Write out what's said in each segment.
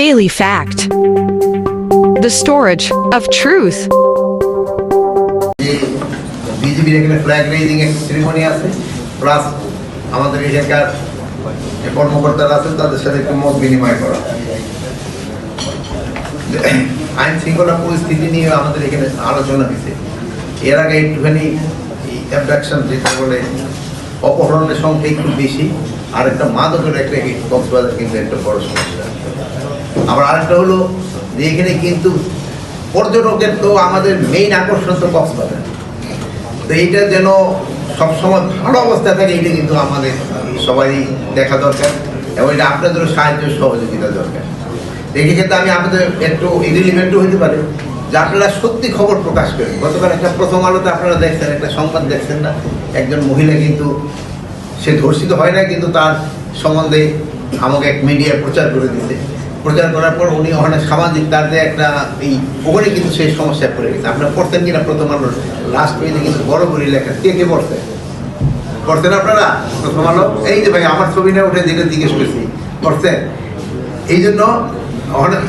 Daily Fact. The storage of truth. বিজেপির এখানে flag raising ceremony আছে প্লাস আমাদের এখানকার কর্মকর্তারা তাদের সাথে একটু মত বিনিময় করা। আইন শৃঙ্খলা পরিস্থিতি নিয়ে আমাদের এখানে আলোচনা হয়েছে। এর আগে একটুখানি অ্যাবডাকশন যেটা বলে, অপহরণের সংখ্যা একটু বেশি, আর একটা মাদকের একটা কক্সবাজার কিন্তু একটা বড় সমস্যা। আবার আরেকটা হলো যে এখানে কিন্তু পর্যটকের তো আমাদের মেইন আকর্ষণ তো কক্সবাজার। তো এইটা যেন সবসময় ভালো অবস্থায় থাকে, এটা কিন্তু আমাদের সবারই দেখা দরকার এবং এটা আপনাদেরও সাহায্য সহযোগিতা দরকার। দেখে ক্ষেত্রে আমি আপনাদের একটু ইরিলিভেন্টও হতে পারে, যে আপনারা সত্যি খবর প্রকাশ করেন। গতকাল একটা প্রথম আলোতে আপনারা দেখছেন, একটা সংবাদ দেখছেন না? একজন মহিলা কিন্তু, সে ধর্ষিত হয় না কিন্তু তার সম্বন্ধে আমাকে এক মিডিয়ায় প্রচার করে দিতে প্রচার করার পর উনি ওখানে সামাজিক তার একটা এই ওখানে কিন্তু সেই সমস্যায় পড়ে গেছে। আপনারা পড়তেন কিনা প্রথম আলোর লাস্ট পেজে কিন্তু বড় করে লেখা। কে কে পড়তেন? পড়তেন আপনারা? প্রথম আলো? এই যে ভাই, আমার ছবিটা উঠে যেটা জিজ্ঞেস করছি পড়ছেন এই জন্য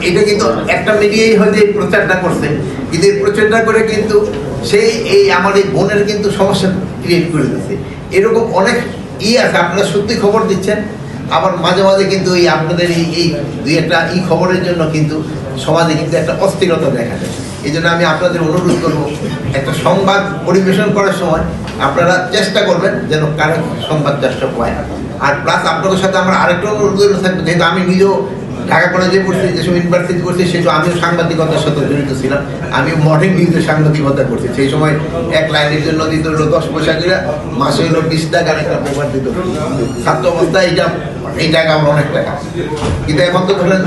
এটা কিন্তু একটা মিডিয়াই হয়তো এই প্রচারটা করছে। কিন্তু এই প্রচারটা করে কিন্তু সেই, এই আমার এই বোনের কিন্তু সমস্যা ক্রিয়েট করে দিচ্ছে এরকম অনেক ই আছে, আপনারা সত্যি খবর দিচ্ছেন? আবার মাঝে মাঝে কিন্তু এই আপনাদের এই এই দুই একটা ই খবরের জন্য কিন্তু সমাজে কিন্তু একটা অস্থিরতা দেখা যায় এই জন্য আমি আপনাদের অনুরোধ করব, একটা সংবাদ পরিবেশন করার সময় আপনারা চেষ্টা করবেন যেন কারেক্ট সংবাদ চেষ্টা পায়। আর প্লাস আপনাদের সাথে আমার আরেকটা অনুরোধ থাকবে, যেহেতু আমি নিজেও ঢাকা কলেজে পড়ছি, যেসব ইউনিভার্সিটি সেই সময় আমিও সাংবাদিকতার সাথে জড়িত ছিলাম। আমি মডেল নিউজে সাংবাদিকতা করছি সেই সময় এক লাইনের জন্য দিত হলো দশ পয়সা করে, মাসে হলো বিশ টাকা একটা পেপার দিত ছাত্র অবস্থায় এইটা, এই টাকা আমার অনেক টাকা। কিন্তু এখন তো ধরেন,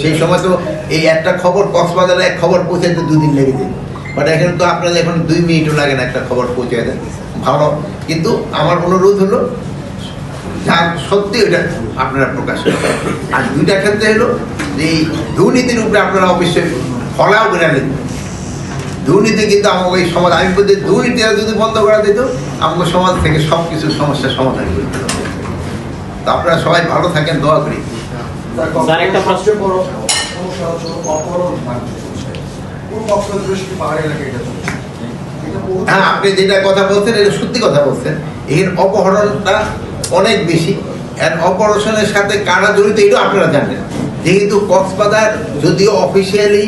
সেই সময় তো এই একটা খবর, কক্সবাজারে এক খবর পৌঁছাতে দুদিন লেগে যায়। বাট এখন তো আপনাদের এখন দুই মিনিটও লাগে না একটা খবর পৌঁছে দেন ভালো। কিন্তু আমার অনুরোধ হলো যা সত্যি ওটা আপনারা প্রকাশ করবেন আর দুইটা ক্ষেত্রে হলো যে এই দুর্নীতির উপরে আপনারা অবশ্যই ফলাও করে নেবেন দুর্নীতি কিন্তু আমাকে এই সমাজ আমি বলতে দুর্নীতি যদি বন্ধ করা দিত আমাকে সমাজ থেকে সব কিছু সমস্যার সমাধান করতে হবে তো আপনারা সবাই ভালো থাকেন দোয়া করি। একটা প্রশ্ন- সমস্যা হচ্ছে হ্যাঁ আপনি যেটা কথা বলছেন এটা সত্যি কথা বলছেন। এর অপহরণটা অনেক বেশি। আর অপারেশনের সাথে কারা জড়িত, এটাও আপনারা জানেন। যেহেতু কক্সবাজার যদিও অফিসিয়ালি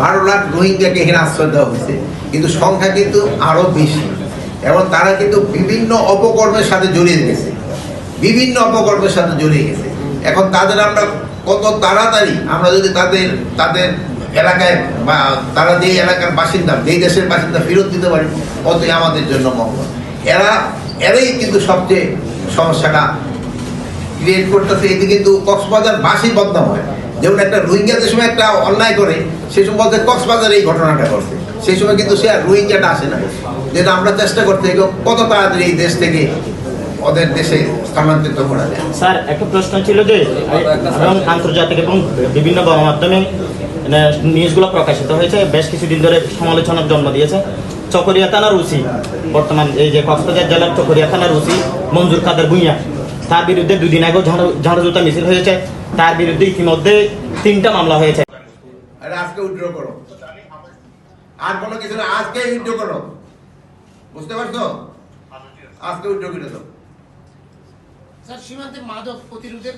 বারো লাখ রোহিঙ্গাকে এখানে আশ্রয় দেওয়া হয়েছে, কিন্তু সংখ্যা কিন্তু আরও বেশি। এবং তারা কিন্তু বিভিন্ন অপকর্মের সাথে জড়িয়ে গেছে। বিভিন্ন অপকর্মের সাথে জড়িয়ে গেছে। এখন তাদের আমরা কত তাড়াতাড়ি, আমরা যদি তাদের তাদের এলাকায় বা তারা যেই এলাকার বাসিন্দা, যেই দেশের বাসিন্দা ফেরত দিতে পারি অতই আমাদের জন্য মঙ্গল। এরা, এরাই কিন্তু সবচেয়ে সমস্যাটা ক্রিয়েট করতেছে। এতে কিন্তু কক্সবাজার বাসী বদনাম হয়। যেমন একটা রোহিঙ্গা যে সময় একটা অন্যায় করে, সে সময় বলতে কক্সবাজার এই ঘটনাটা করছে সেই সময় কিন্তু সে আর রোহিঙ্গাটা আসে না। যেটা আমরা চেষ্টা করতে কত তাড়াতাড়ি এই দেশ থেকে ওদের দেশে স্থানান্তরিত করা যায়। স্যার, একটা প্রশ্ন ছিল যে আন্তর্জাতিক এবং বিভিন্ন গণমাধ্যমে মানে নিউজগুলো প্রকাশিত হয়েছে। বেশ কিছুদিন ধরে সমালোচনার জন্ম দিয়েছে। চকরিয়া থানার ওসি। বর্তমান এই যে কক্সবাজার জেলার চকরিয়া থানার ওসি মঞ্জুর কাদের ভুঁইয়া। তার বিরুদ্ধে দুদিন আগেও ঝাড়ু ঝাড়ু জুতা মিছিল হয়েছে। তার বিরুদ্ধে ইতিমধ্যে তিনটা মামলা হয়েছে। আরে আজকে উইথড্র করো। আর কোনো কিছু না আজকে উইথড্র করো। বুঝতে পারছ? আজকে উইথড্র করে দাও। স্যার সীমান্তে মাদক প্রতিরোধের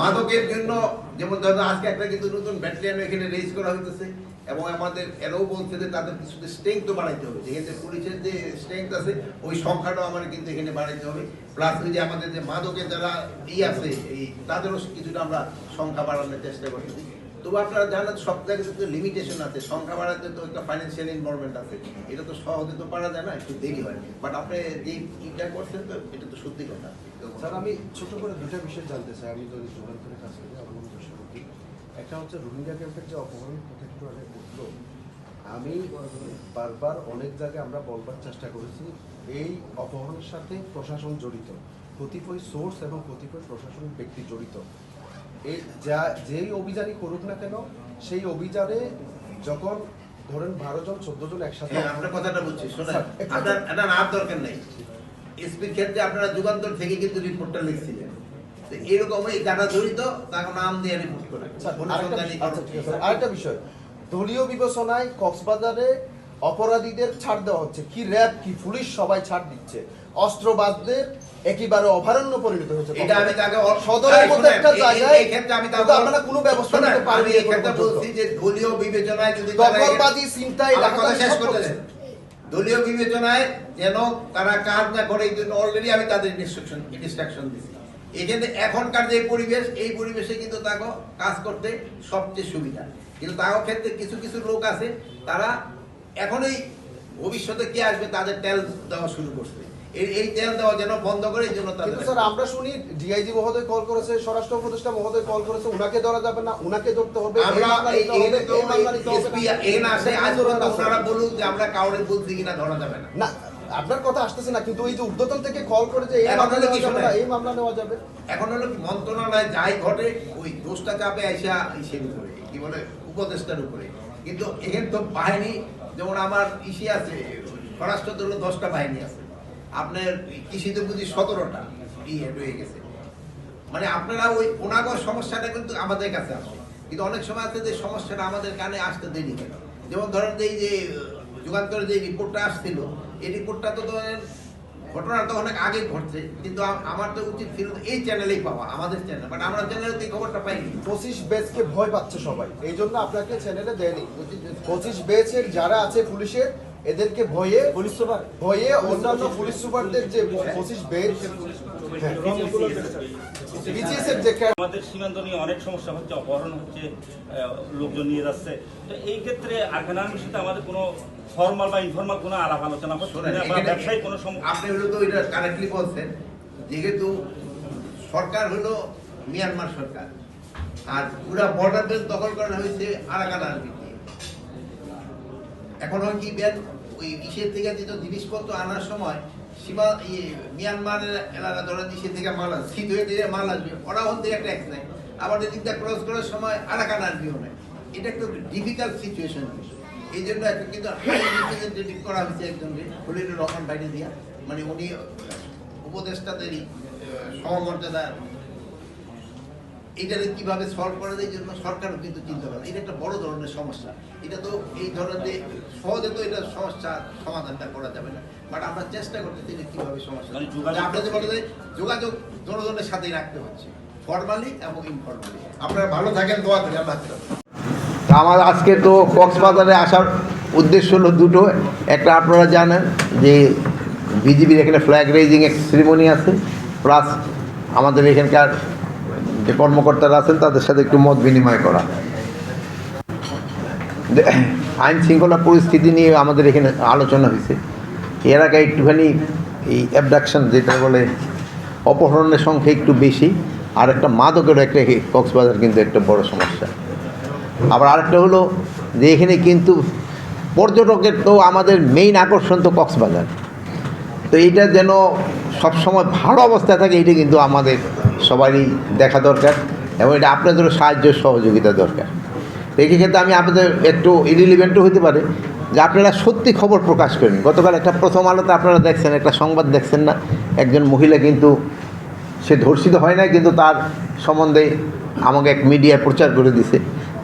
মাদকের জন্য যেমন আজকে একটা কিন্তু নতুন ব্যাটালিয়ান এখানে রেজ করা হইতেছে এবং আমাদের এরাও বলছে যে তাদের কিছু স্ট্রেংথ বাড়াইতে হবে। যেহেতু পুলিশের যে স্ট্রেংথ আছে ওই সংখ্যাটাও আমাদের কিন্তু এখানে বাড়াইতে হবে। প্লাস ওই যে আমাদের যে মাদকের যারা ই আছে এই তাদেরও কিছুটা আমরা সংখ্যা বাড়ানোর চেষ্টা করতেছি। তবু আপনারা জানেন সব জায়গাতে তো লিমিটেশন আছে, সংখ্যা বাড়াতে তো একটা ফাইন্যান্সিয়াল ইনভলভমেন্ট আছে। এটা তো সহজে তো পারা যায় না, একটু দেরি হয়। বাট আপনি যে ইটা করছেন তো, এটা তো সত্যি কথা। স্যার, আমি ছোট করে দুটা বিষয় জানতে চাই। আমি যদি যুগান্তরের কাছ থেকে আমার দর্শককে একটা হচ্ছে রোহিঙ্গা ক্যাম্পের যে অপহরণ কথা একটু আগে উঠল আমি বারবার অনেক জায়গায় আমরা বলবার চেষ্টা করেছি, এই অপহরণের সাথে প্রশাসন জড়িত। কতিপয় সোর্স এবং কতিপয় প্রশাসনিক ব্যক্তি জড়িত। এই যা যেই অভিযানই করুক না কেন সেই অভিযানে যখন ধরেন বারো জন চোদ্দ জন একসাথে হ্যাঁ আপনার কথাটা বুঝছি শোনেন। আপনার এটা নাম দরকার নেই। এসপির ক্ষেত্রে আপনারা যুগান্তর থেকে কিন্তু রিপোর্টটা লিখছিলেন। এরকমই যারা জড়িত নাম দিয়ে রিপোর্ট করে। আরেকটা বিষয়- আচ্ছা, আরেকটা বিষয়। দলীয় বিবেচনায় কক্সবাজারে অপরাধীদের ছাড় দেওয়া হচ্ছে। কি র্যাব কি পুলিশ সবাই ছাড় দিচ্ছে। অস্ত্রবাদদের একেবারে অভয়ারণ্য পরিণত হয়েছে এটা আমি তাকে সদরের মধ্যে একটা জায়গায় এই ক্ষেত্রে আমি তাকে আপনারা কোনো ব্যবস্থা নিতে আমি এই ক্ষেত্রে বলছি যে দলীয় বিবেচনায় যদি দখলবাজি, আমার কথা শেষ করতে দেন। দলীয় বিবেচনায় যেন তারা কাজ না করে এই জন্য অলরেডি আমি তাদের ইনস্ট্রাকশন ইনস্ট্রাকশন দিচ্ছি এখানে এখনকার যে পরিবেশ এই পরিবেশে কিন্তু তাকে কাজ করতে সবচেয়ে সুবিধা। কিন্তু তাও ক্ষেত্রে কিছু কিছু লোক আছে তারা এখনই ভবিষ্যতে কে আসবে তাদের তেল দেওয়া শুরু করছে। এই তেল দেওয়া যেন বন্ধ করে এই জন্য কিন্তু স্যার আমরা শুনি ডিআইজি মহোদয় কল করেছে স্বরাষ্ট্র উপদেষ্টা মহোদয় কল করেছে উনাকে ধরা যাবে না উনাকে ধরতে হবে আমরা এই নিতে এখানে তো এই মামলা নিতে হবে এসপি না। এখানে আসে আজ এটা পর্যন্ত কিন্তু আপনারা বলুন যে আমরা কাউরে বলছি কিনা ধরা যাবে না। না আপনার কথা আসতেছে না কিন্তু এই যে থেকে কল করে যে এই মামলা হলো কি নেওয়া যাবে না এই মামলা নেওয়া যাবে। এখন হলো কি মন্ত্রণালয় যাই ঘটে ওই দোষটা চাপে আইসা ইসের উপরে কি বলে উপদেষ্টার উপরে। কিন্তু এখানে তো বাহিনী যেমন আমার ইসি আছে স্বরাষ্ট্র হলো দশটা বাহিনী আছে আপনার কৃষিতে বুঝি সতেরোটা ইয়ে রয়ে গেছে। মানে আপনারা ওই ওনাগর সমস্যাটা কিন্তু আমাদের কাছে আসে কিন্তু অনেক সময় আছে যে সমস্যাটা আমাদের কানে আসতে দেরি কেন যেমন ধরেন এই যে যুগান্তরের যে রিপোর্টটা আসছিল, এই রিপোর্টটা তো ধরেন ঘটনা তো অনেক আগে ঘটছে, কিন্তু আমার তো উচিত ছিল এই চ্যানেলেই পাওয়া, আমাদের চ্যানেল বাট আমরা চ্যানেলে তো খবরটা পাইনি। পঁচিশ বেচকে ভয় পাচ্ছে সবাই। এই জন্য আপনাকে চ্যানেলে দেয়নি। পঁচিশ বেচের যারা আছে পুলিশের এদেরকে ভয়ে পুলিশ সুপার ভয়ে অন্যান্য পুলিশ সুপারদের যে পঁচিশ বেচ বিসিএস এর যে আমাদের সীমান্ত নিয়ে অনেক সমস্যা হচ্ছে অপহরণ হচ্ছে লোকজন নিয়ে যাচ্ছে। তো এই ক্ষেত্রে আরকানার বিষয়তে আমাদের কোনো ফর্মাল বা ইনফর্মাল কোনো আলাপ আলোচনা হচ্ছে না বা এখানে- কোনো আপনি হলো তো এটা কারেক্টলি বলছেন যেহেতু সরকার হলো মিয়ানমার সরকার আর পুরা বর্ডার দখল করা হয়েছে আরাকান আর্মি এখন হয় কি ওই ইসের থেকে যেত জিনিসপত্র আনার সময় সীমা ইয়ে মিয়ানমারের এলাকা ধরেন ইসের থেকে মাল আসবে শীত হয়ে দিয়ে মাল আসবে ওরা থেকে ট্যাক্স নেয় আবার এদিকটা ক্রস করার সময় আরাকান আর্মিও নেয় এটা একটু ডিফিকাল্ট সিচুয়েশন এই জন্য একটা কিন্তু রিপ্রেজেন্টেটিভ করা হয়েছে একজনকে, খলিলুর রহমান বাইরে দিয়া। মানে উনি উপদেষ্টাদেরই সমমর্যাদা এইটাকে কীভাবে সলভ করা যায় এই জন্য সরকারও কিন্তু চিন্তা করে এটা একটা বড় ধরনের সমস্যা। এটা তো এই ধরনের সহজে তো এটা সমস্যা সমাধানটা করা যাবে না। বাট আমরা চেষ্টা করতেছি যে কীভাবে সমস্যা মানে যোগাযোগ- আপনাদের বলে যে যোগাযোগ জনগণের সাথেই রাখতে হচ্ছে। ফর্মালি এবং ইনফর্মালি আপনারা ভালো থাকেন দোয়া করি আল্লাহ হাফেজ। আমার আজকে তো কক্সবাজারে আসার উদ্দেশ্য হলো দুটো। একটা আপনারা জানেন যে বিজিবির এখানে ফ্ল্যাগ রেজিং এক সেরিমনি আছে। প্লাস আমাদের এখানকার যে কর্মকর্তারা আছেন, তাদের সাথে একটু মত বিনিময় করা। আইন শৃঙ্খলা পরিস্থিতি নিয়ে আমাদের এখানে আলোচনা হয়েছে। এর আগে একটুখানি এই অ্যাবডাকশন যেটা বলে, অপহরণের সংখ্যা একটু বেশি, আর একটা মাদকের একটা কক্সবাজার কিন্তু একটা বড় সমস্যা। আবার আরেকটা হলো যে এখানে কিন্তু পর্যটকের তো আমাদের মেইন আকর্ষণ তো কক্সবাজার। তো এইটা যেন সবসময় ভালো অবস্থায় থাকে এটা কিন্তু আমাদের সবারই দেখা দরকার এবং এটা আপনাদেরও সাহায্য সহযোগিতা দরকার। এই ক্ষেত্রে আমি আপনাদের একটু ইরিলিভেন্টও হতে পারে যে আপনারা সত্যি খবর প্রকাশ করেন। গতকাল একটা প্রথম আলোতে আপনারা দেখছেন, একটা সংবাদ দেখছেন না। একজন মহিলা কিন্তু সে ধর্ষিত হয় না কিন্তু তার সম্বন্ধে আমাকে এক মিডিয়ায় প্রচার করে দিছে।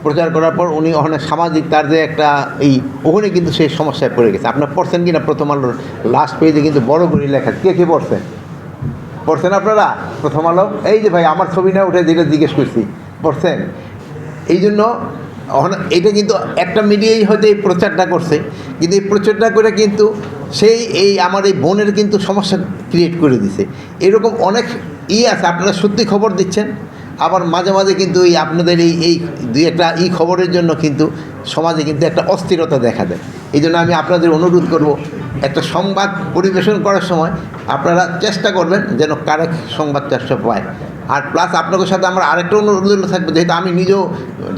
প্রচার করার পর উনি ওখানে সামাজিক তার যে একটা এই ওখানে কিন্তু সেই সমস্যায় পড়ে গেছে। আপনার পড়ছেন কি না প্রথম আলোর লাস্ট পেজে কিন্তু বড় করে লেখা। কে কে পড়ছেন? পড়ছেন আপনারা? প্রথম আলো। এই যে ভাই, আমার ছবি না উঠে যেটা জিজ্ঞেস করছি পড়ছেন এই জন্য এটা কিন্তু একটা মিডিয়াই হয়তো এই প্রচারটা করছে, কিন্তু এই প্রচারটা করে কিন্তু সেই এই আমার এই বোনের কিন্তু সমস্যা ক্রিয়েট করে দিছে। এরকম অনেক ই আছে, আপনারা সত্যি খবর দিচ্ছেন? আবার মাঝে মাঝে কিন্তু এই আপনাদের এই এই দুই একটা ই খবরের জন্য কিন্তু সমাজে কিন্তু একটা অস্থিরতা দেখা দেয়। এই জন্য আমি আপনাদের অনুরোধ করব, একটা সংবাদ পরিবেশন করার সময় আপনারা চেষ্টা করবেন যেন কারেক্ট সংবাদ সব পায়। আর প্লাস আপনাদের সাথে আমার আরেকটা অনুরোধ থাকবে, যেহেতু আমি নিজেও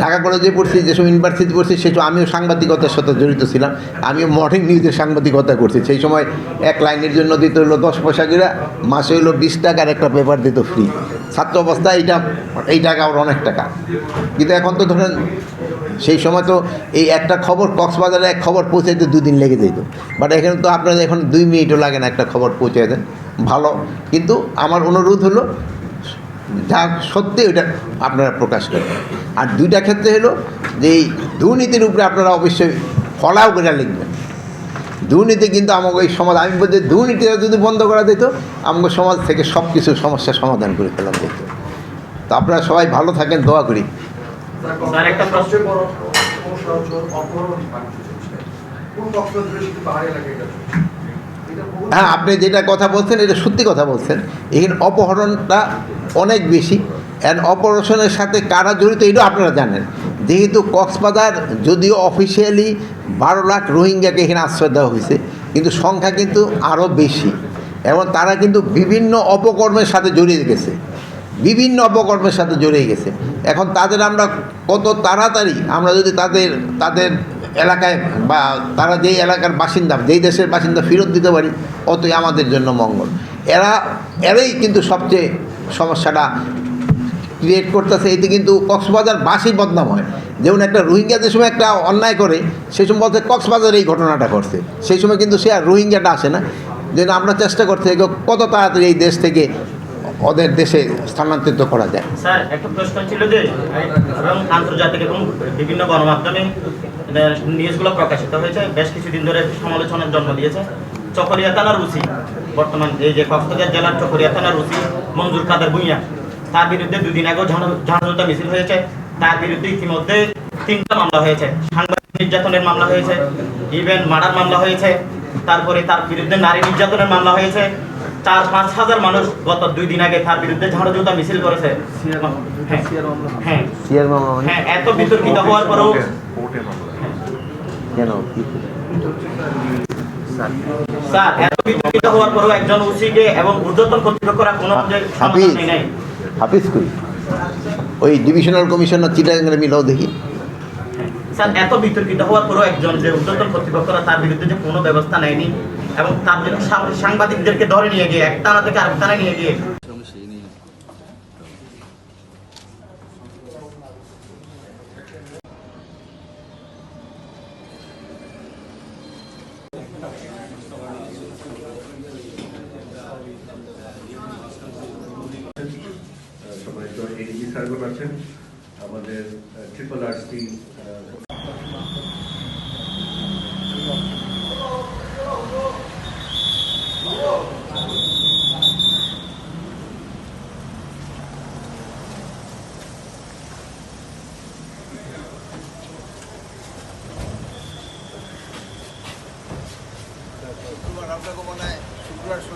ঢাকা কলেজে পড়ছি, যেসব ইউনিভার্সিটি পড়ছি সেসব আমিও সাংবাদিকতার সাথে জড়িত ছিলাম। আমিও মর্নিং নিউজের সাংবাদিকতা করছি। সেই সময় এক লাইনের জন্য দিতে হলো দশ পয়সা করে, মাসে হলো বিশ টাকার একটা পেপার দিত ফ্রি ছাত্র অবস্থায় এইটা, এই টাকা ওর অনেক টাকা। কিন্তু এখন তো ধরেন, সেই সময় তো এই একটা খবর কক্সবাজারে এক খবর পৌঁছাইতে দুদিন লেগে যেত বাট এখানে তো আপনাদের এখন দুই মিনিটও লাগে না একটা খবর পৌঁছে দেন ভালো। কিন্তু আমার অনুরোধ হলো যা সত্যি ওটা আপনারা প্রকাশ করেন আর দুইটা ক্ষেত্রে হলো যে এই দুর্নীতির উপরে আপনারা অবশ্যই ফলাও করে লিখবেন। দুর্নীতি কিন্তু আমাকে এই সমাজ আমি বলতে দুর্নীতিটা যদি বন্ধ করা যেত আমাকে সমাজ থেকে সব কিছু সমস্যার সমাধান করে ফেলা যেত। তো আপনারা সবাই ভালো থাকেন দোয়া করি। হ্যাঁ আপনি যেটা কথা বলছেন এটা সত্যি কথা বলছেন। এখানে অপহরণটা অনেক বেশি। অ্যান্ড অপারেশনের সাথে কারা জড়িত এটাও আপনারা জানেন। যেহেতু কক্সবাজার যদিও অফিসিয়ালি বারো লাখ রোহিঙ্গাকে এখানে আশ্রয় দেওয়া হয়েছে, কিন্তু সংখ্যা কিন্তু আরও বেশি। এবং তারা কিন্তু বিভিন্ন অপকর্মের সাথে জড়িয়ে গেছে। বিভিন্ন অপকর্মের সাথে জড়িয়ে গেছে। এখন তাদের আমরা কত তাড়াতাড়ি, আমরা যদি তাদের তাদের এলাকায় বা তারা যেই এলাকার বাসিন্দা, যেই দেশের বাসিন্দা ফেরত দিতে পারি অতই আমাদের জন্য মঙ্গল। এরা, এরাই কিন্তু সবচেয়ে সমস্যাটা ক্রিয়েট করতেছে, এতে কিন্তু কক্সবাজার বাসি বদনাম হয়। যেমন একটা রোহিঙ্গা যে সময় একটা অন্যায় করে, সেই সময় বলতে কক্সবাজার এই ঘটনাটা ঘটছে। সেই সময় কিন্তু সে আর রোহিঙ্গাটা আসে না। যেন আমরা চেষ্টা করতে কত তাড়াতাড়ি এই দেশ থেকে ওদের দেশে স্থানান্তরিত করা যায়। স্যার, একটা প্রশ্ন ছিল যে আন্তর্জাতিক এবং বিভিন্ন গণমাধ্যমে নিউজগুলো প্রকাশিত হয়েছে। বেশ কিছুদিন ধরে সমালোচনার জন্ম দিয়েছে। চকরিয়া থানার রুচি বর্তমান এই যে কক্সবাজার জেলার চকরিয়া থানার রুচি মঞ্জুর কাদের ভুঁইয়া তার বিরুদ্ধে দুদিন আগেও ঝাঁঝুতা মিছিল হয়েছে। তার বিরুদ্ধে ইতিমধ্যে তিনটা মামলা হয়েছে। সাংবাদিক নির্যাতনের মামলা হয়েছে ইভেন মার্ডার মামলা হয়েছে। তারপরে তার বিরুদ্ধে নারী নির্যাতনের মামলা হয়েছে। চার পাঁচ হাজার মানুষ গত দুই দিন আগে তার বিরুদ্ধে ঝাড়ু জুতা মিছিল করেছে। হ্যাঁ, হ্যাঁ মানে? হ্যাঁ এত বিতর্কিত হওয়ার পরেও কেন? স্যার। এত বিতর্কিত হওয়ার পরেও একজন ওসিকে এবং ঊর্ধ্বতন কর্তৃপক্ষরা কোনো যে হাফিজ সমাধান হাফিজ কই? ওই ডিভিশনাল কমিশনার চিটাগাঙ্গের মিলাও দেখি। স্যার এত বিতর্কিত হওয়ার পরেও একজন যে ঊর্ধ্বতন কর্তৃপক্ষরা তার বিরুদ্ধে যে কোনো ব্যবস্থা নেয়নি এবং তার জন্য সাংবাদিকদেরকে ধরে নিয়ে গিয়ে এক থানা থেকে আরেক থানায় নিয়ে গিয়ে সম্মানিত এডিজি স্যারগণ আছেন আমাদের ট্রিপল আরসি পরবর্তীতে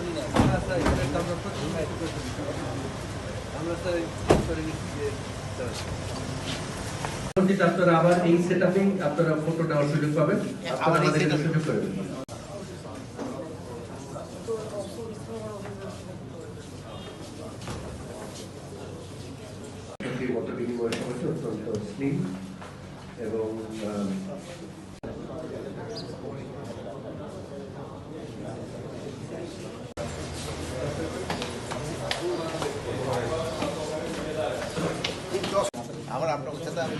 আপনারা আবার এই আপিং আপনারা ফটো নেওয়ার সুযোগ পাবেন। আপনারা আমাদের সুযোগ করে দেবেন মত বিনিময় সমাজে অত্যন্ত স্নেহ এবং আহ, আমার আপনার সাথে আমি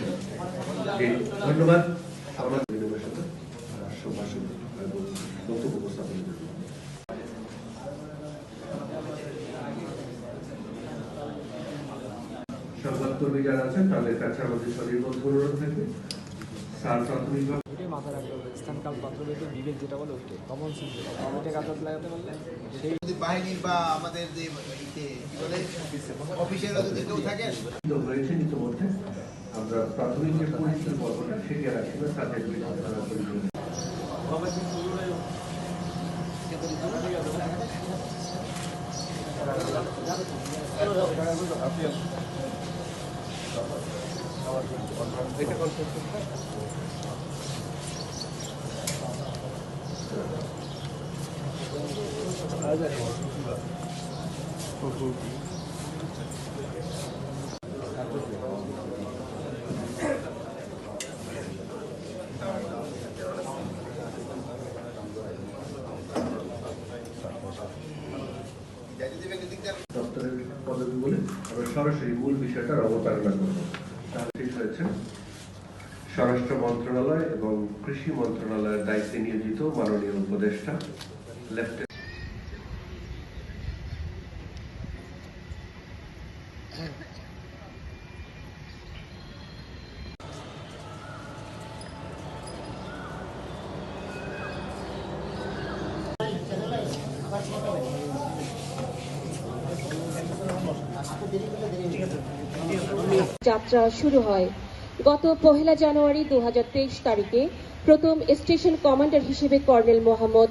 জি, ধন্যবাদ আমার বিনিময়ের সাথে সম্ভাষণ এবং বক্তব্য উপস্থাপনের জন্য সংবাদকর্মী যারা আছেন তাদের কাছে আমাদের স্বনির্বন্ধ অনুরোধ থাকবে স্যার প্রাথমিকভাবে মাথায় রাখতে হবে। স্থানকাল পাত্রভেদ বিবেক যেটা বলে ওটাই কমন সেন্স ওইটা কাজে লাগাতে পারলে সেই যদি বাহিনীর বা আমাদের যে কি বলে? অফিসেরা যদি কেউ থাকে হয়েছে ইতিমধ্যে। আমরা প্রাথমিক যে পরিস্থিতির পর্বটা সেটি রাখছি না তাদের বিবেচনা দপ্তরের পদবি বলে আমরা সরাসরি মূল বিষয়টার অবতারণা করব। তাহলে ঠিক হয়েছে। স্বরাষ্ট্র মন্ত্রণালয় এবং কৃষি মন্ত্রণালয়ের দায়িত্বে নিয়োজিত মাননীয় উপদেষ্টা যাত্রা শুরু হয়। গত পহেলা জানুয়ারি দু হাজার তেইশ তারিখে প্রথম স্টেশন কমান্ডার হিসেবে colonel Mohammad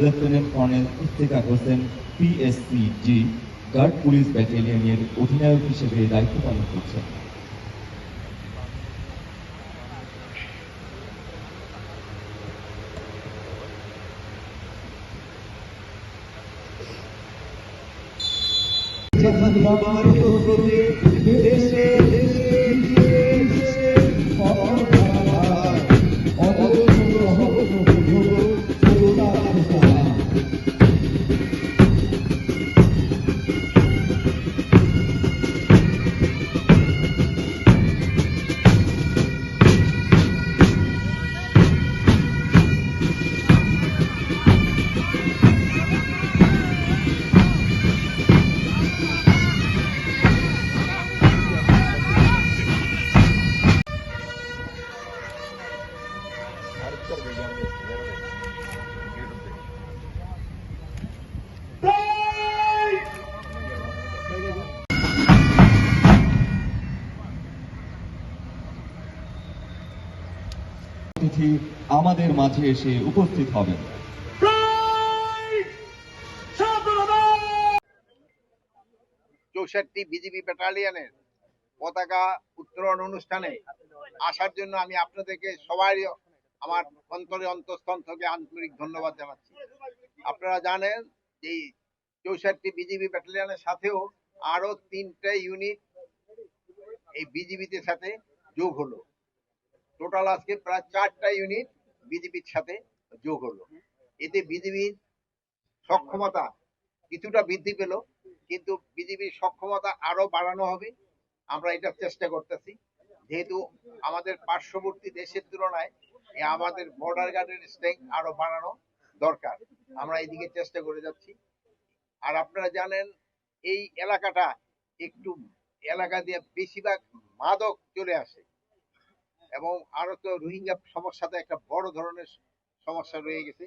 lieutenant colonel Iftekhar Hossain PSC G guard police ব্যাটালিয়নের অধিনায়ক হিসেবে দায়িত্ব পালন করছেন অতিথি আমাদের মাঝে এসে উপস্থিত হবেন। চৌষট্টি বিজিবি ব্যাটালিয়ানের পতাকা উত্তোলন অনুষ্ঠানে আসার জন্য আমি আপনাদেরকে সবাই আমার অন্তরে অন্তঃস্থল থেকে আন্তরিক ধন্যবাদ জানাচ্ছি। আপনারা জানেন যে চৌষট্টি বিজিবি ব্যাটালিয়ানের সাথেও আরও তিনটে ইউনিট এই বিজিবিতে সাথে যোগ হলো। টোটাল আজকে প্রায় চারটা ইউনিট বিজিবির সাথে যোগ হলো। এতে বিজিবির সক্ষমতা কিছুটা বৃদ্ধি পেল, কিন্তু বিজিবির সক্ষমতা আরও বাড়ানো হবে। আমরা এটা চেষ্টা করতেছি। যেহেতু আমাদের পার্শ্ববর্তী দেশের তুলনায় আমাদের বর্ডার গার্ডের স্ট্রেংথ আরও বাড়ানো দরকার। আমরা এইদিকে চেষ্টা করে যাচ্ছি। আর আপনারা জানেন, এই এলাকাটা একটু এলাকা দিয়ে বেশিরভাগ মাদক চলে আসে। এবং আরও তো রোহিঙ্গা সমস্যাতে একটা বড় ধরনের সমস্যা রয়ে গেছে।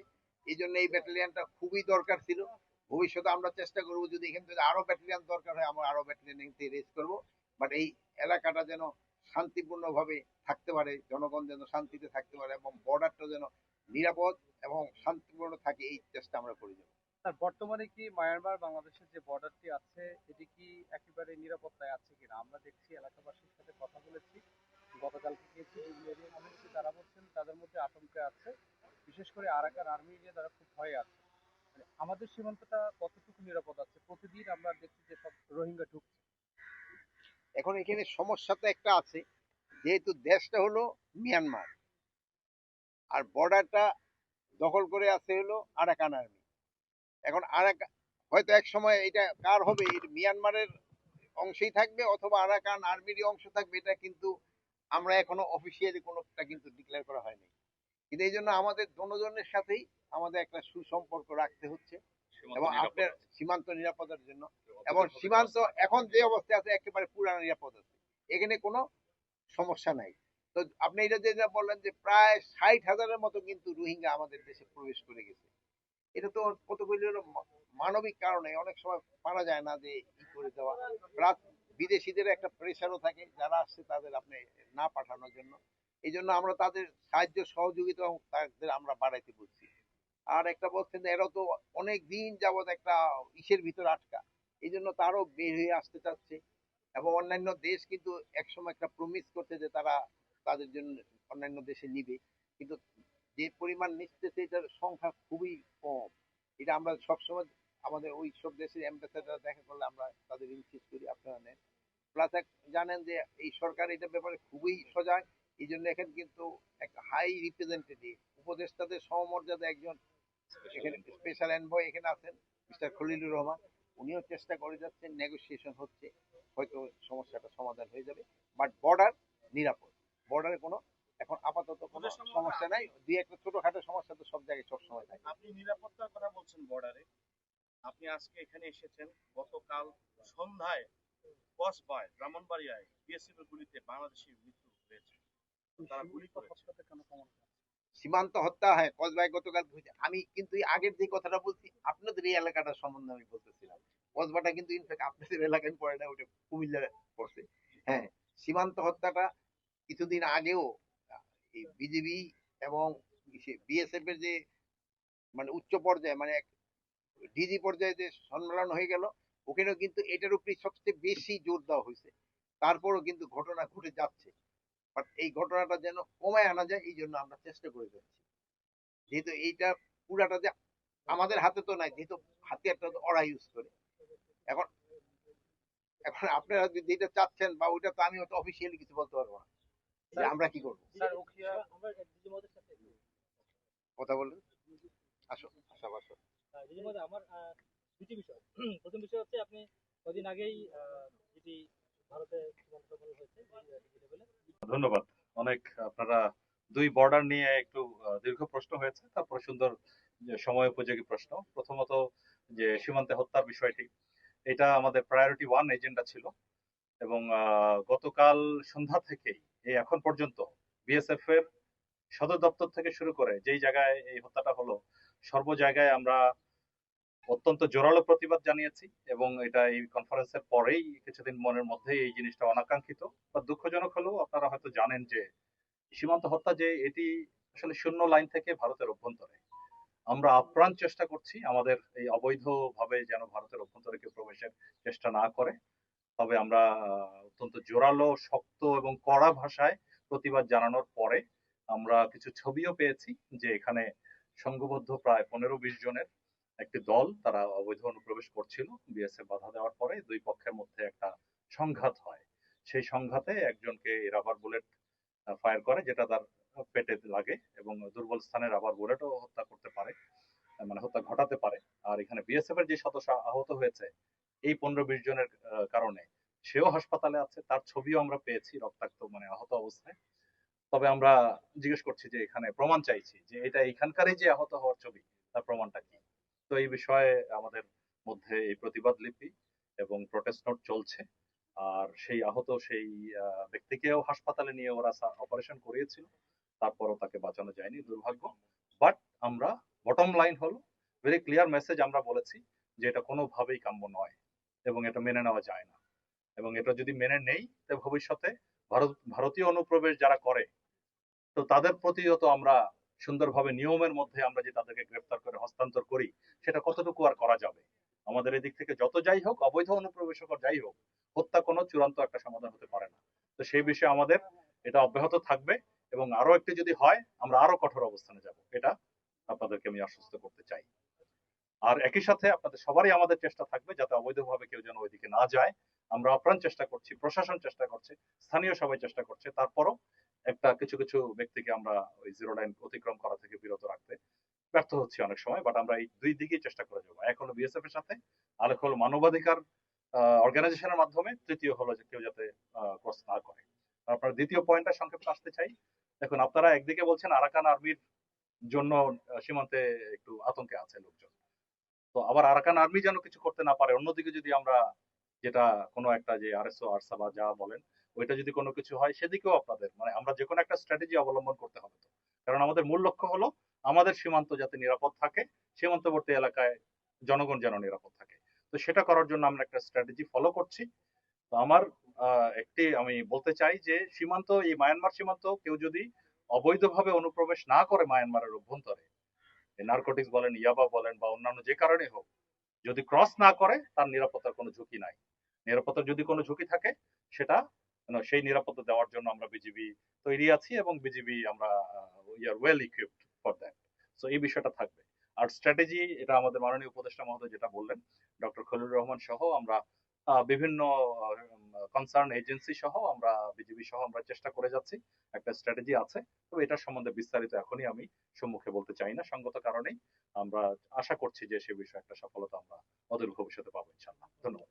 এই জন্য এই ব্যাটালিয়ানটা খুবই দরকার ছিল। ভবিষ্যতে আমরা চেষ্টা করব যদি এখান থেকে আরও ব্যাটালিয়ান দরকার হয়, আমরা আরও ব্যাটালিয়ান রেস করব। বাট এই এলাকাটা যেন শান্তিপূর্ণ ভাবে থাকতে পারে, জনগণ যেন শান্তিতে থাকতে পারে এবং বর্ডারটা যেন নিরাপদ এবং শান্তিপূর্ণ থাকে, এই চেষ্টা আমরা করে যাব। স্যার, বর্তমানে কি মায়ানমার বাংলাদেশের যে বর্ডারটি আছে, এটি কি একেবারে নিরাপত্তায় আছে কিনা? আমরা দেখছি এলাকাবাসীর সাথে কথা বলেছি গতকালকে গিয়েছি বিভিন্ন এরিয়া কমিউনিটি তারা বলছেন তাদের মধ্যে আতঙ্কে আছে। বিশেষ করে আরাকান আর্মি নিয়ে তারা খুব ভয়ে আছে। মানে আমাদের সীমান্তটা কতটুকু নিরাপদ আছে প্রতিদিন আমরা দেখছি যে সব রোহিঙ্গা ঢুকছে। এখন এখানে সমস্যা তো একটা আছে, যেহেতু দেশটা হলো মিয়ানমার, আর বর্ডারটা দখল করে আছে হলো আরাকান আর্মি। এখন আরাকা হয়তো এক সময় এটা কার হবে মিয়ানমারের অংশেই থাকবে অথবা আরাকান আর্মিরই অংশ থাকবে, এটা কিন্তু আমরা এখনও অফিসিয়ালি কোনোটা কিন্তু ডিক্লেয়ার করা হয়নি। কিন্তু এই জন্য আমাদের দনোজনের সাথেই আমাদের একটা সুসম্পর্ক রাখতে হচ্ছে এবং আপনার সীমান্ত নিরাপত্তার জন্য। এবং সীমান্ত এখন যে অবস্থায় আছে একেবারে পুরানো নিরাপদ আছে। এখানে কোনো সমস্যা নাই। তো আপনি এটা যেটা বললেন যে প্রায় ষাট হাজারের মতো কিন্তু রোহিঙ্গা আমাদের দেশে প্রবেশ করে গেছে। এটা তো কতগুলি মানবিক কারণে অনেক সময় পারা যায় না যে ই করে দেওয়া। বিদেশিদের একটা প্রেশারও থাকে যারা আসছে তাদের আপনি না পাঠানোর জন্য। এই জন্য আমরা তাদের সাহায্য, সহযোগিতা তাদের আমরা বাড়াইতে বলছি। আর একটা বলছেন, এরা তো অনেক দিন যাবত একটা ইসের ভিতর আটকা এই জন্য তারও বের হয়ে আসতে চাচ্ছে। এবং অন্যান্য দেশ কিন্তু একসময় একটা প্রমিস করছে যে তারা তাদের জন্য অন্যান্য দেশে নিবে। কিন্তু যে পরিমাণ নিচ্ছে এটার সংখ্যা খুবই কম। এটা আমরা সবসময় আমাদের ওই সব দেশের অ্যাম্বাসেডার দেখা করলে আমরা তাদের ইনসিস্ট করি, আপনারা নেন। প্লাস জানেন যে এই সরকার এটার ব্যাপারে খুবই সজাগ। এই জন্য এখানে কিন্তু একটা হাই রিপ্রেজেন্টেটিভ উপদেষ্টাদের সমমর্যাদা একজন এখানে স্পেশাল এনভয় এখানে আছেন মিস্টার খলিলুর রহমান। উনিও চেষ্টা করে যাচ্ছেন নেগোসিয়েশন হচ্ছে হয়তো সমস্যাটা সমাধান হয়ে যাবে। বাট বর্ডার নিরাপদ। বর্ডারে কোনো এখন আপাতত কোনো সমস্যা নাই। দুই একটা ছোটখাটো সমস্যা তো সব জায়গায় সবসময় থাকে। আপনি নিরাপত্তার কথা বলছেন বর্ডারে আপনি আজকে এখানে এসেছেন গতকাল সন্ধ্যায় কসবায় ব্রাহ্মণবাড়িয়ায় বিএসএফ এর গুলিতে বাংলাদেশের মৃত্যু হয়েছে। সীমান্ত হত্যা হয় কসবাই গতকাল আমি কিন্তু আগের যে কথাটা বলছি আপনাদের এই এলাকাটা সম্বন্ধে আমি বলতেছিলাম। কসবাটা কিন্তু ইনফ্যাক্ট আপনাদের এলাকায় পড়ে না ওটা কুমিল্লা পড়ছে। হ্যাঁ সীমান্ত হত্যাটা কিছুদিন আগেও এই বিজেপি এবং বিএসএফ এর যে মানে উচ্চ পর্যায়ে মানে ডিজি পর্যায়ে যে সম্মেলন হয়ে গেল ওখানেও কিন্তু এটার উপরে সবচেয়ে বেশি জোর দেওয়া হয়েছে। তারপরও কিন্তু ঘটনা ঘটে যাচ্ছে। বাট এই ঘটনাটা যেন কমায় আনা যায় এই জন্য আমরা চেষ্টা করে যাচ্ছি। যেহেতু এইটা পুরাটা যে আমাদের হাতে তো নাই যেহেতু হাতিয়ারটা তো ওরা ইউজ করে। এখন এখন আপনারা যদি যেটা চাচ্ছেন বা ওইটা তো আমি হয়তো অফিসিয়ালি কিছু বলতে পারব না। যে আমরা কি করব? স্যার উখিয়া আমরা দিদিমদের সাথে কথা বলুন। আসো আসো আসো। আমার দুটি বিষয়। প্রথম বিষয় হচ্ছে আপনি কদিন আগেই যেটি ভারতে হয়েছে লেভেলে ধন্যবাদ। অনেক, আপনারা দুই বর্ডার নিয়ে একটু দীর্ঘ প্রশ্ন হয়েছে, তারপর সুন্দর সময় উপযোগী প্রশ্ন। প্রথমত যে সীমান্তে হত্যার বিষয়টি, এটা আমাদের প্রায়োরিটি ওয়ান এজেন্ডা ছিল এবং গতকাল সন্ধ্যা থেকেই, এই এখন পর্যন্ত বিএসএফ এর সদর দপ্তর থেকে শুরু করে যেই জায়গায় এই হত্যাটা হলো, সর্ব জায়গায় আমরা অত্যন্ত জোরালো প্রতিবাদ জানিয়েছি এবং এটা এই কনফারেন্সের পরেই কিছুদিন মনের মধ্যেই এই জিনিসটা অনাকাঙ্ক্ষিত বা দুঃখজনক হলেও আপনারা হয়তো জানেন যে সীমান্ত হত্যা যে এটি আসলে শূন্য লাইন থেকে ভারতের অভ্যন্তরে। আমরা আপ্রাণ চেষ্টা করছি আমাদের এই অবৈধভাবে যেন ভারতের অভ্যন্তরে কেউ প্রবেশের চেষ্টা না করে। তবে আমরা অত্যন্ত জোরালো, শক্ত এবং কড়া ভাষায় প্রতিবাদ জানানোর পরে আমরা কিছু ছবিও পেয়েছি যে এখানে সংঘবদ্ধ প্রায় পনেরো বিশ জনের একটি দল তারা অবৈধ অনুপ্রবেশ করছিল বিএসএফ বাধা দেওয়ার পরে দুই পক্ষের মধ্যে একটা সংঘাত হয়। সেই সংঘাতে একজনকে রাবার বুলেট ফায়ার করে যেটা তার পেটে লাগে এবং দুর্বল স্থানে রাবার বুলেটও হত্যা করতে পারে মানে হত্যা ঘটাতে পারে। আর এখানে বিএসএফ এর যে সদস্য আহত হয়েছে, এই পনেরো বিশ জনের কারণে সেও হাসপাতালে আছে, তার ছবিও আমরা পেয়েছি রক্তাক্ত মানে আহত অবস্থায়। তবে আমরা জিজ্ঞেস করছি যে এখানে প্রমাণ চাইছি যে এটা এখানকারই যে আহত হওয়ার ছবি, তার প্রমাণটা কি? তো এই বিষয়ে আমাদের মধ্যে এই প্রতিবাদ লিপি এবং প্রটেস্ট নোট চলছে। আর সেই আহত সেই ব্যক্তিকেও হাসপাতালে নিয়ে ওরা অপারেশন করিয়েছিল। তারপরও তাকে বাঁচানো যায়নি দুর্ভাগ্য। বাট আমরা বটম লাইন হলো ভেরি ক্লিয়ার মেসেজ আমরা বলেছি যে এটা কোনোভাবেই কাম্য নয় এবং এটা মেনে নেওয়া যায় না। এবং এটা যদি মেনে নেই ভবিষ্যতে ভারত, ভারতীয় অনুপ্রবেশ যারা করে, তো তাদের প্রতিও তো আমরা সুন্দরভাবে নিয়মের মধ্যে আমরা যে তাদেরকে গ্রেফতার করে হস্তান্তর করি, সেটা কতটুকু আর করা যাবে? আমাদের এদিক থেকে যত যাই হোক, অবৈধ অনুপ্রবেশকর যাই হোক, হত্যা কোনো চূড়ান্ত একটা সমাধান হতে পারে না। তো সেই বিষয়ে আমাদের এটা অব্যাহত থাকবে এবং আরও একটি যদি হয়, আমরা আরও কঠোর অবস্থানে যাব। এটা আপনাদেরকে আমি আশ্বস্ত করতে চাই। আর একই সাথে আপনাদের সবারই আমাদের চেষ্টা থাকবে যাতে অবৈধভাবে কেউ যেন ওইদিকে না যায়। আমরা আপ্রাণ চেষ্টা করছি, প্রশাসন চেষ্টা করছে, স্থানীয় সবাই চেষ্টা করছে। তারপরও একটা কিছু কিছু ব্যক্তিকে আমরা ওই জিরো লাইন অতিক্রম করা থেকে বিরত রাখতে ব্যর্থ হচ্ছি অনেক সময় বাট আমরা এই দুই দিকেই চেষ্টা করে যাব। এক হলো বিএসএফ এর সাথে, আর এক হলো মানবাধিকার অর্গানাইজেশনের মাধ্যমে, তৃতীয় হলো যে কেউ যাতে ক্রস না করে। আর আপনার দ্বিতীয় পয়েন্টটা সংক্ষেপে আসতে চাই। দেখুন, আপনারা একদিকে বলছেন আরাকান আর্মির জন্য সীমান্তে একটু আতঙ্কে আছে লোকজন। তো আবার আরাকান আর্মি যেন কিছু করতে না পারে, অন্যদিকে যদি আমরা যেটা কোনো একটা যে আরএসও আরসা বা যা বলেন ওইটা যদি কোনো কিছু হয়, সেদিকেও আপনাদের মানে আমরা যে কোনো একটা স্ট্র্যাটেজি অবলম্বন করতে হবে কারণ আমাদের মূল লক্ষ্য হলো আমাদের সীমান্ত যাতে নিরাপদ থাকে, সীমান্তবর্তী এলাকায় জনগণ যেন নিরাপদ থাকে। তো সেটা করার জন্য আমরা একটা স্ট্র্যাটেজি ফলো করছি। তো আমার একটি আমি বলতে চাই যে সীমান্ত, এই মায়ানমার সীমান্ত কেউ যদি অবৈধভাবে অনুপ্রবেশ না করে মায়ানমারের অভ্যন্তরে নার্কোটিক্স বলেন, ইয়াবা বলেন বা অন্যান্য যে কারণে হোক, যদি ক্রস না করে, তার নিরাপত্তার কোনো ঝুঁকি নাই। নিরাপত্তার যদি কোনো ঝুঁকি থাকে, সেটা সেই নিরাপত্তা দেওয়ার জন্য আমরা বিজিবি তৈরি আছি এবং বিজিবি আমরা we are well equipped for that so এই বিষয়টা থাকবে। আর স্ট্র্যাটেজি এটা আমাদের মাননীয় উপদেষ্টা মহোদয় যেটা বললেন ডক্টর খলিলুর রহমান সহ আমরা বিভিন্ন কনসার্ন এজেন্সি সহ আমরা বিজিবি সহ আমরা চেষ্টা করে যাচ্ছি। একটা স্ট্র্যাটেজি আছে। তো এটার সম্বন্ধে বিস্তারিত এখনই আমি সম্মুখে বলতে চাই না। সঙ্গত কারণেই আমরা আশা করছি যে সে বিষয়ে একটা সফলতা আমরা অদূর ভবিষ্যতে পাবো ইনশাল্লাহ ধন্যবাদ।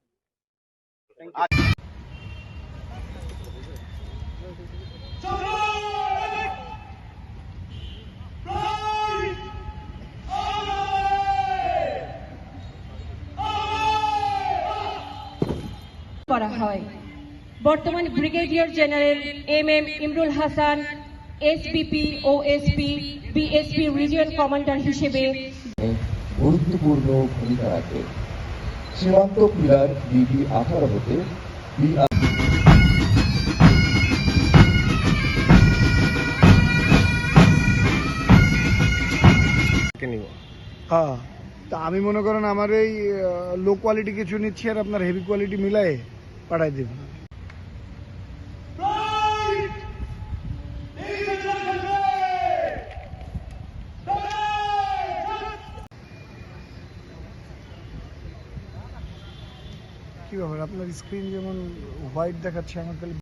করা হয়। বর্তমান brigadier general M M Imrul Hasan, SBP ও এসপি বিএসপি রিজিয়ন কমান্ডার হিসেবে গুরুত্বপূর্ণ ভূমিকা রাখে। সীমান্ত পিলার বিবি আঠারো হতে হ্যাঁ। তা আমি মনে করেন আমার এই লো কোয়ালিটি কিছু নিচ্ছি আর আপনার হেভি কোয়ালিটি মিলাই পাঠাই দেব। কি ব্যাপার আপনার স্ক্রিন যেমন হোয়াইট দেখাচ্ছে আমার খালি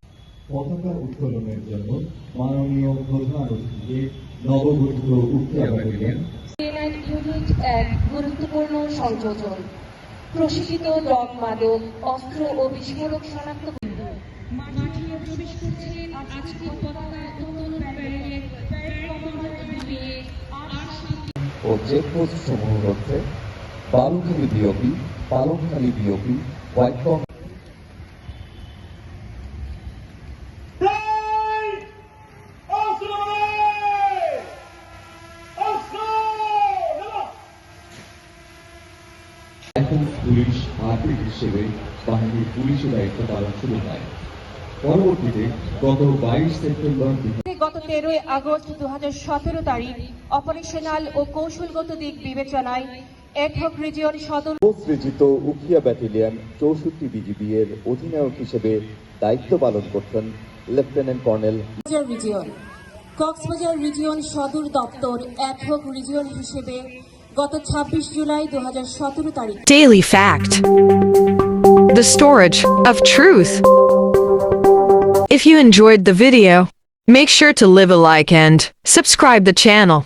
পতাকা উত্তোলনের জন্য মাননীয় প্রধান অতিথিকে নবগঠিত উত্তর এক গুরুত্বপূর্ণ সংযোজন, প্রশিক্ষিত মাদক, অস্ত্র ও বিস্ফোরক শনাক্ত সমূহ বালুখালী বিওপি পালংখালী বিওপি হোয়াইটকম এখন পুলিশ আর্মি হিসেবে বাহিনীর পুলিশের দায়িত্ব পালন শুরু হয়। পরবর্তীতে গত বাইশ সেপ্টেম্বর গত তেরোই আগস্ট দু তারিখ অপারেশনাল ও কৌশলগত দিক বিবেচনায় এডহক রিজিয়ন সদর সৃজিত উখিয়া ব্যাটালিয়ন চৌষট্টি বিজিবি এর অধিনায়ক হিসেবে দায়িত্ব পালন করছেন lieutenant colonel Cox's Bazar region. Cox's Bazar region সদর দপ্তর রিজিয়ন হিসেবে গত 26 জুলাই দু তারিখ Daily Fact The Storage of Truth. If you enjoyed the video, make sure to leave a like and subscribe the channel.